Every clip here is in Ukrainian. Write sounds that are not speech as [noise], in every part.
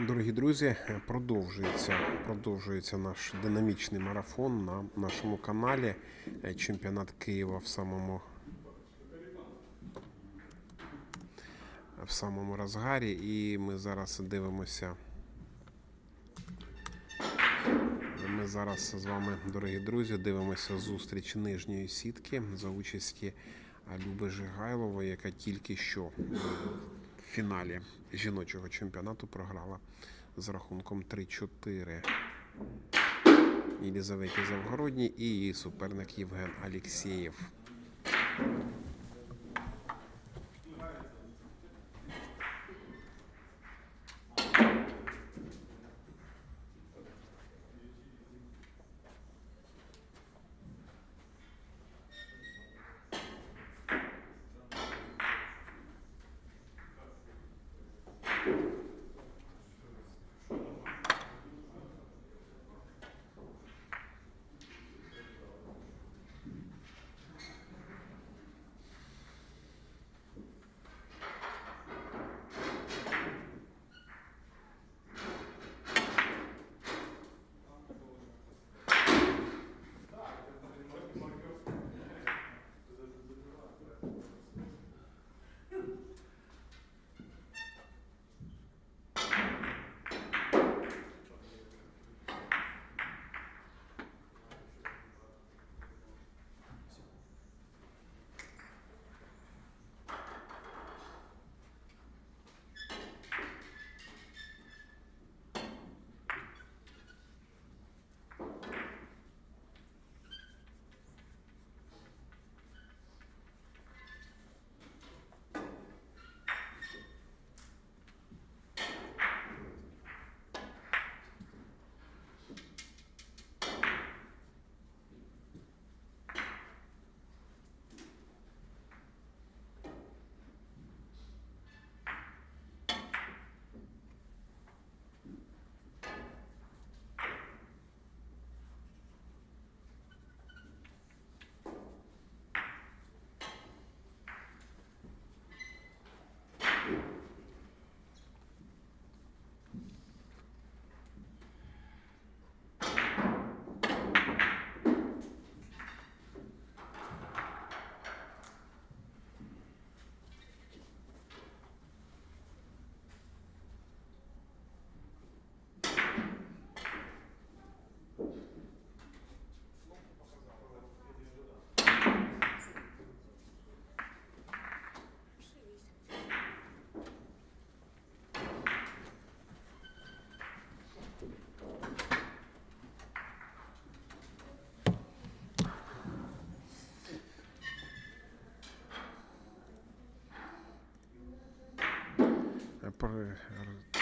Дорогі друзі, продовжується, продовжується наш динамічний марафон на нашому каналі. Е, Чемпіонат Києва в самому, в самому розгарі. І ми зараз дивимося. Ми зараз з вами, дорогі друзі, дивимося зустріч нижньої сітки за участі Люби Жигайлової, яка тільки що фіналі жіночого чемпіонату програла з рахунком 3-4 Єлізаветі Завгородній і її суперник Євген Алєксєєв.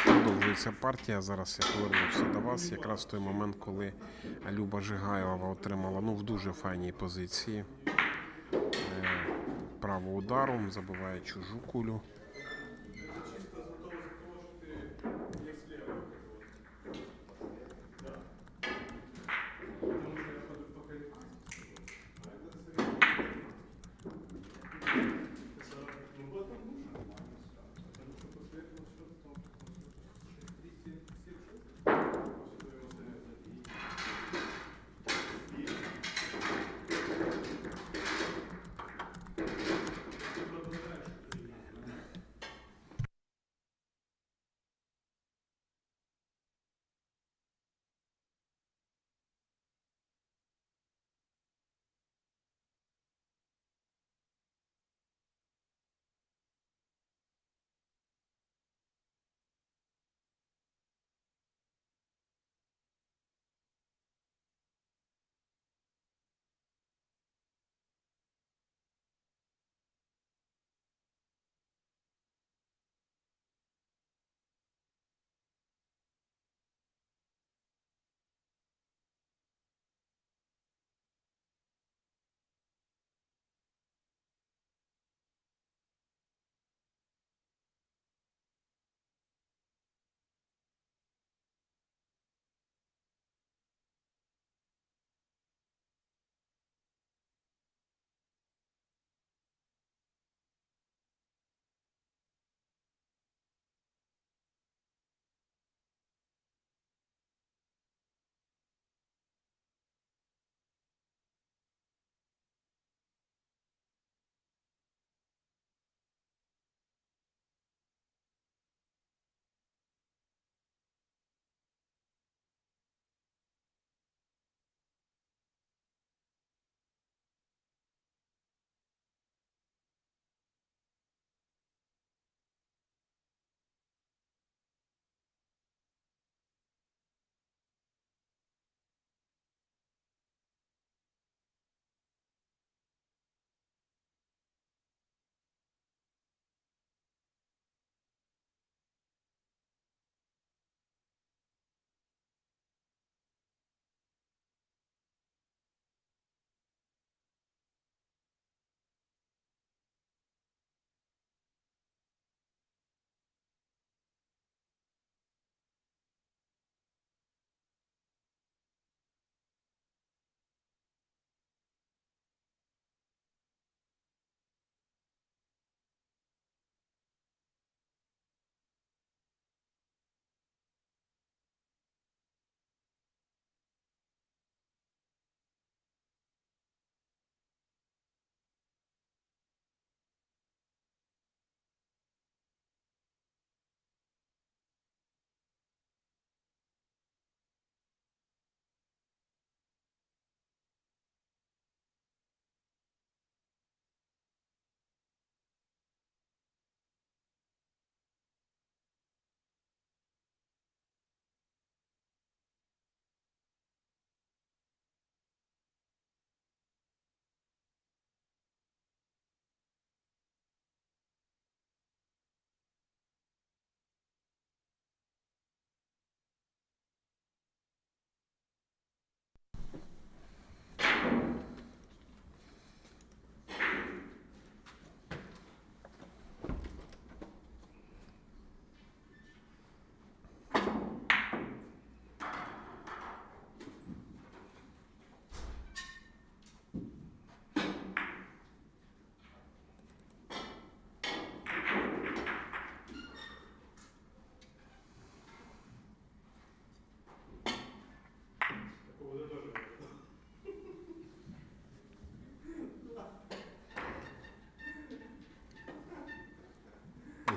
Продовжується партія. Зараз я повернувся до вас. Якраз в той момент, коли Люба Жигайлова отримала ну, в дуже файній позиції е, право ударом, забиває чужу кулю.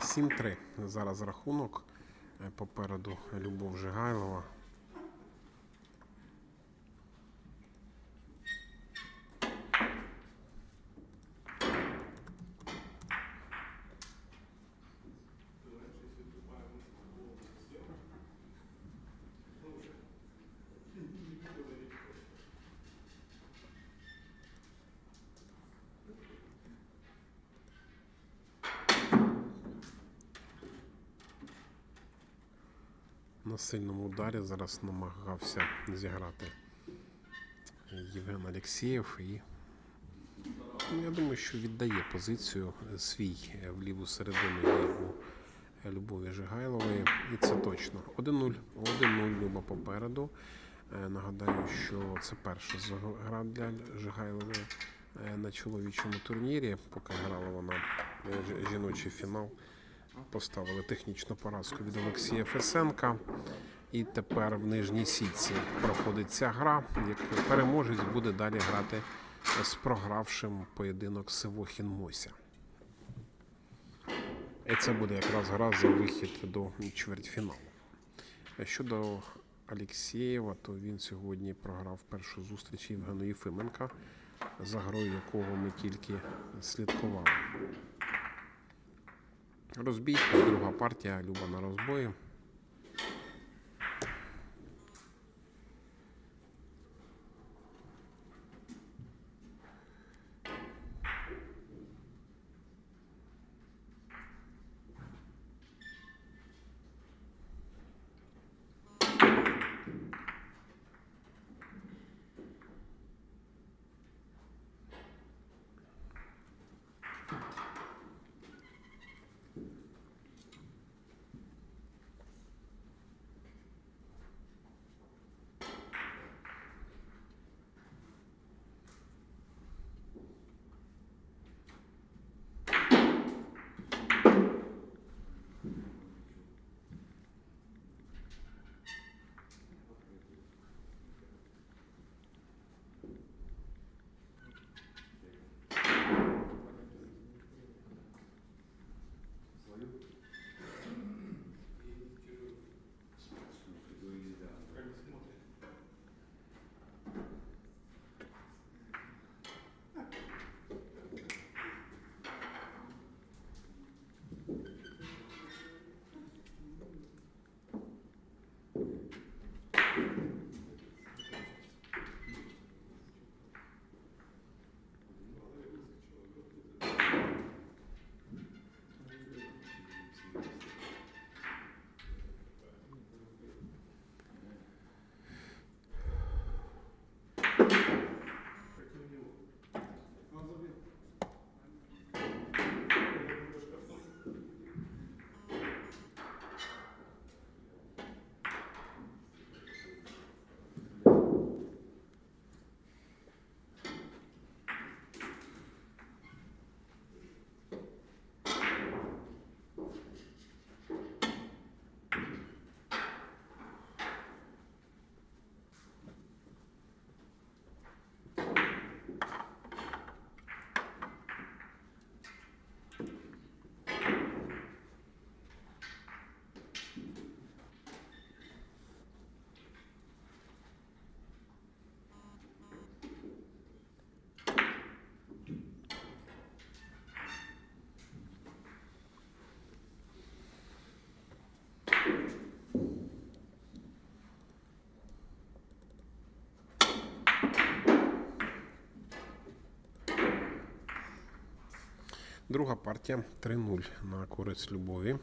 7-3. Зараз рахунок. Е, Попереду Любов Жигайлова. На сильному ударі зараз намагався зіграти Євген Алєксєєв і ну, я думаю, що віддає позицію свій в ліву середину е, Любові Жигайлової. І це точно. 1-0. 1-0 Люба попереду. Е, Нагадаю, що це перша гра для Жигайлової е, на чоловічому турнірі, поки грала вона е, жіночий фінал. Поставили технічну поразку від Олексія Фесенка. І тепер в нижній сітці проходить ця гра. Як переможець буде далі грати з програвшим поєдинок Сивохін Мося. І це буде якраз гра за вихід до чвертьфіналу. Щодо Алєксєєва, то він сьогодні програв першу зустріч Євгену Єфименка, за грою якого ми тільки слідкували. Розбій, друга партія, Люба на розбої. Друга партія 3-0 на користь Любові.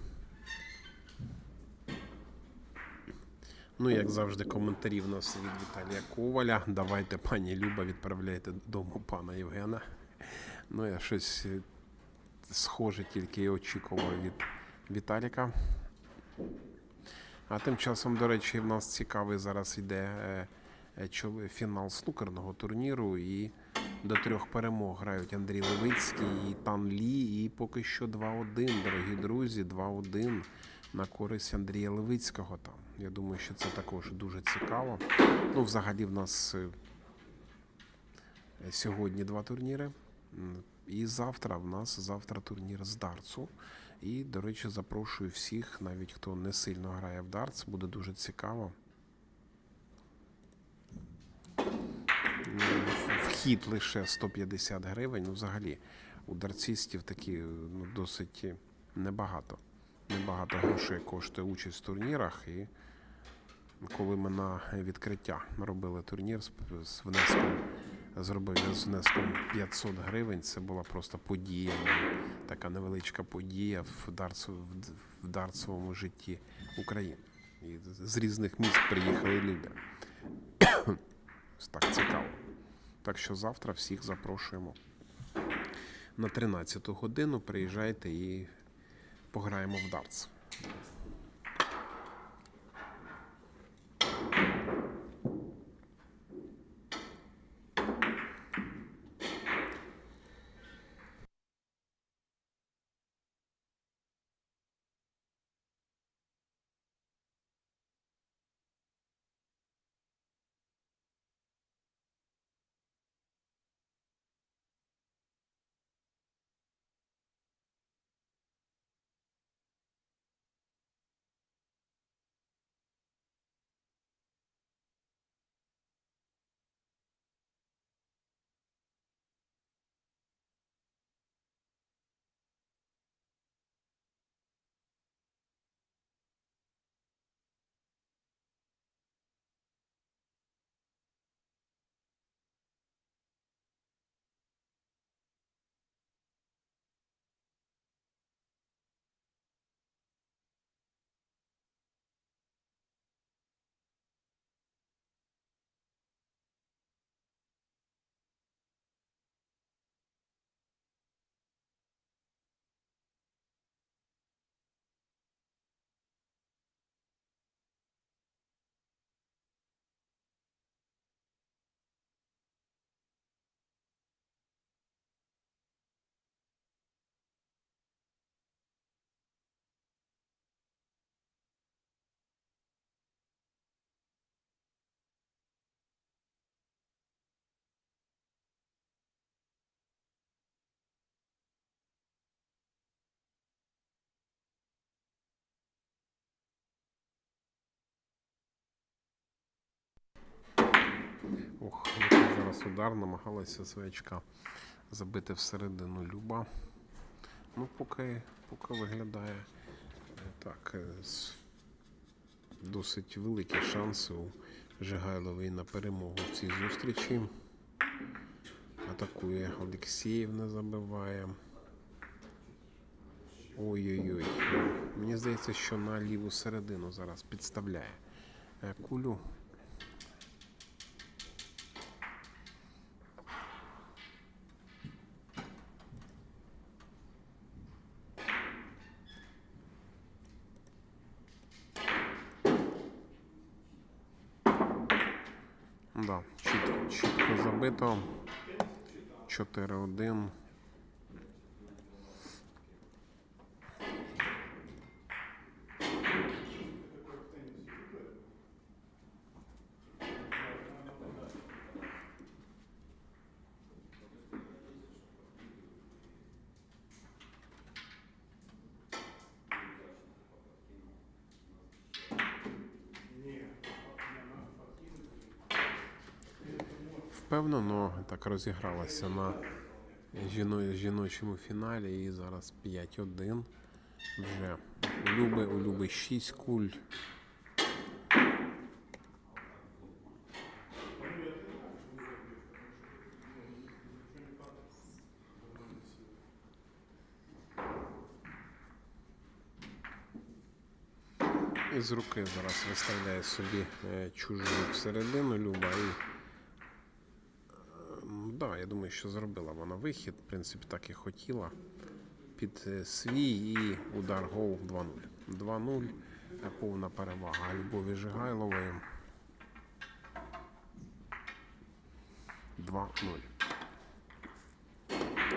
Ну, як завжди, коментарі в нас від Віталія Коваля. Давайте, пані Люба, відправляйте додому пана Євгена. Ну, я щось е, схоже тільки і очікував від Віталіка. А тим часом, до речі, в нас цікавий зараз йде е, е, фінал снукерного турніру. І до трьох перемог грають Андрій Левицький і Тан Лі. І поки що 2-1, дорогі друзі, 2-1 на користь Андрія Левицького там. Я думаю, що це також дуже цікаво. Ну, взагалі, в нас е, сьогодні два турніри. І завтра в нас завтра турнір з Дарцу. І, до речі, запрошую всіх, навіть хто не сильно грає в дартс, буде дуже цікаво. Ну, в- Вхід лише 150 гривень. Ну, взагалі, у дарцистів такі ну, досить небагато. Небагато грошей коштує участь в турнірах. І коли ми на відкриття робили турнір з, внеском, зробив з внеском 500 гривень, це була просто подія, така невеличка подія в, дарцу, в, д- в дарцевому житті України. І з різних міст приїхали люди. [coughs] Так цікаво. Так що завтра всіх запрошуємо на 13 годину. Приїжджайте і пограємо в дартс. Ох, зараз удар намагалася свячка забити всередину Люба. Ну, поки, поки виглядає е, так. е, Досить великі шанси у Жигайлової на перемогу в цій зустрічі. Атакує Олексіїв, не забиває. Ой-ой-ой. Мені здається, що на ліву середину зараз підставляє е, кулю. Да, чітко, чітко забито. 4-1. Так розігралася на жіно- жіночому фіналі і зараз 5-1. Вже у Люби, у Люби 6 куль. З руки зараз виставляє собі е, чужу всередину Люба і Да, я думаю, що зробила вона вихід. В принципі, так і хотіла. Під е, свій і удар гол 2-0. 2-0. е, Повна перевага Любові Жигайлової. 2-0.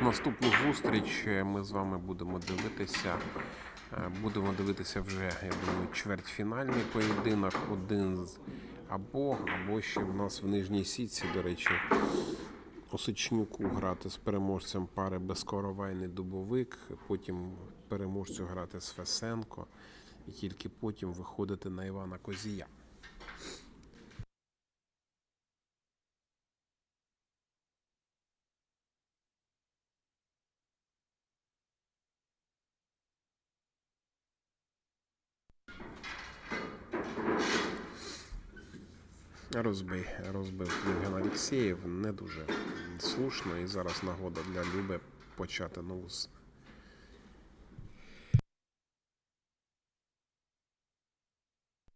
Наступну зустріч е, ми з вами будемо дивитися. Будемо дивитися вже, я думаю, чвертьфінальний поєдинок. Один з або, або ще в нас в нижній сітці, до речі, Осичнюку грати з переможцем пари Безкоровайний Дубовик. Потім переможцю грати з Фесенко і тільки потім виходити на Івана Козія. Розбий, розбив Євген Алєксєєв не дуже слушно, і зараз нагода для Люби почати нову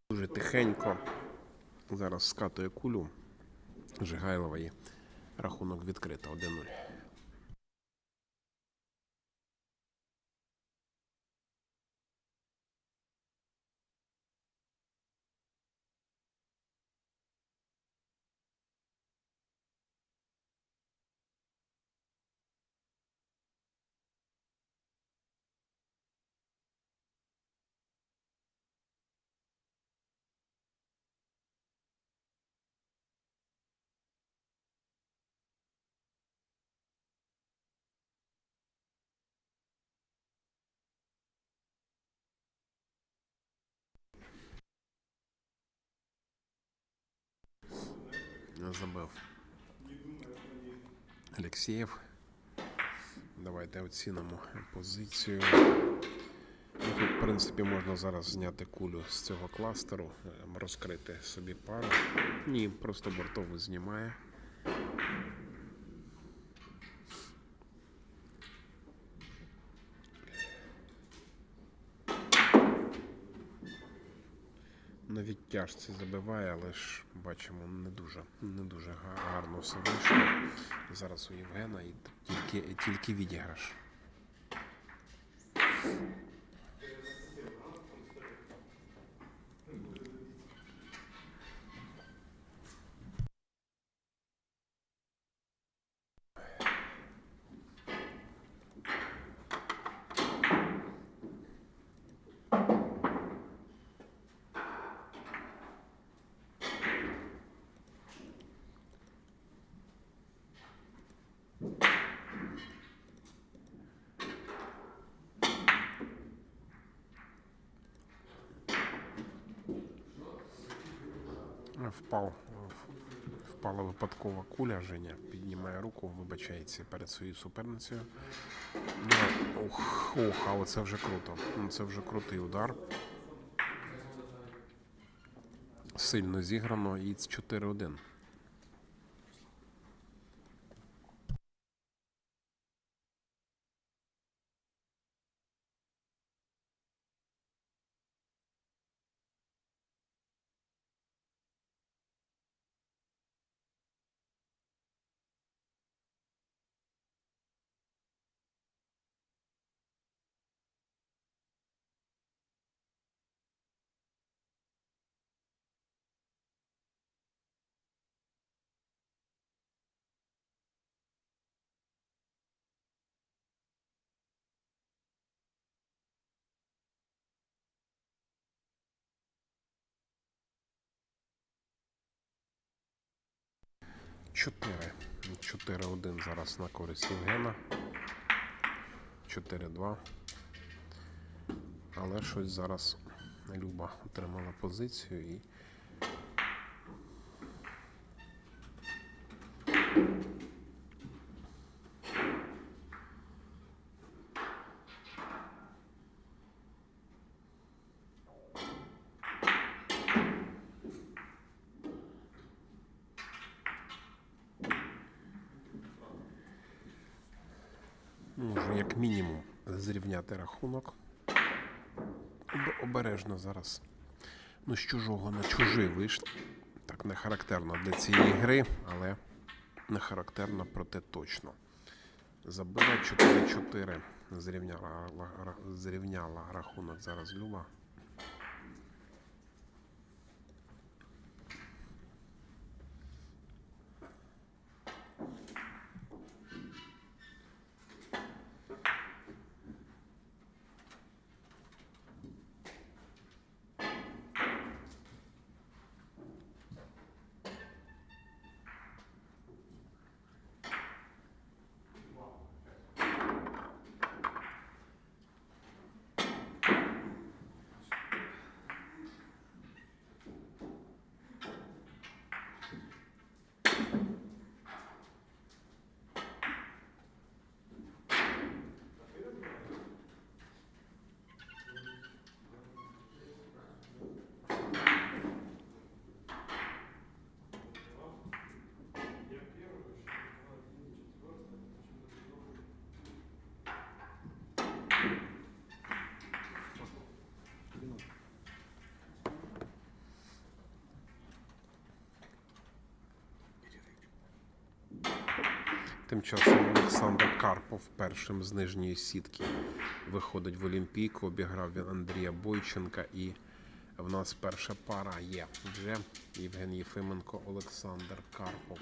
Дуже тихенько. Зараз скатує кулю Жигайлова рахунок відкрито 1-0. Забив Алєксєєв. Давайте оцінимо позицію. Ну, Тут, в принципі, можна зараз зняти кулю з цього кластеру, ем, розкрити собі пару. Ні, просто бортову знімає. На відтяжці забиває, але ж бачимо не дуже, не дуже гарно все вийшло. Зараз у Євгена і тільки, тільки відіграш. Впав, впала випадкова куля. Женя піднімає руку, вибачається перед своєю суперницею. Ну, ох, ох, але це вже круто. Ну, Це вже крутий удар. Сильно зіграно і 4-1. Чотири. 4-1 зараз на користь Євгена. 4-2. Але щось зараз Люба отримала позицію і. Мінімум зрівняти рахунок. Об- Обережно зараз. Ну, з чужого на чужий вийшло. Так, не характерно для цієї гри, але не характерно, проте точно. Забила 4-4. Зрівняла, зрівняла рахунок зараз Люба. Тим часом Олександр Карпов першим з нижньої сітки виходить в Олімпійку. Обіграв він Андрія Бойченка. І в нас перша пара є вже Євген Єфименко, Олександр Карпов.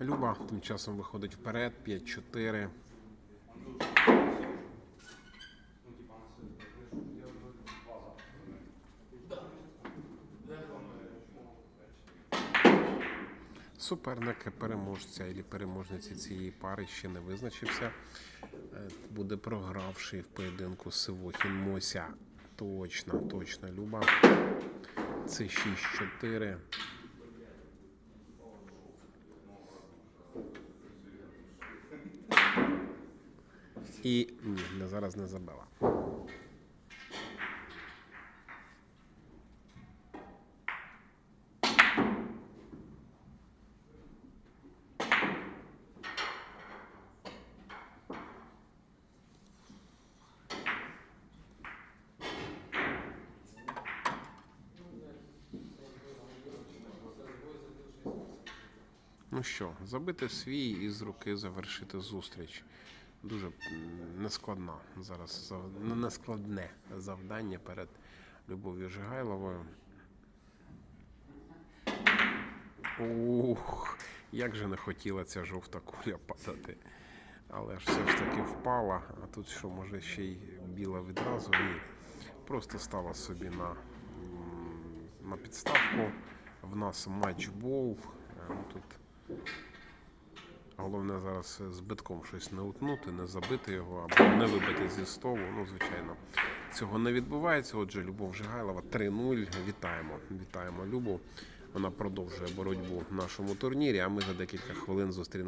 Люба тим часом виходить вперед, 5-4. Суперник переможця і переможниці цієї пари ще не визначився. Е, Буде програвший в поєдинку Сивохін Мося. Точно, точно, Люба. Це 6-4. І ні, не зараз не забила. Ну що, забити свій і з руки завершити зустріч. Дуже нескладна зараз нескладне завдання перед Любов'ю Жигайловою. Ух, як же не хотіла ця жовта куля падати. Але ж все ж таки впала. А тут що, може ще й біла відразу? Ні. Просто стала собі на, на підставку. В нас матчбол. Е, Тут Головне зараз з битком щось не утнути, не забити його або не вибити зі столу. Ну, звичайно, цього не відбувається. Отже, Любов Жигайлова 3-0. Вітаємо. Вітаємо Любу. Вона продовжує боротьбу в нашому турнірі. А ми за декілька хвилин зустрінемо.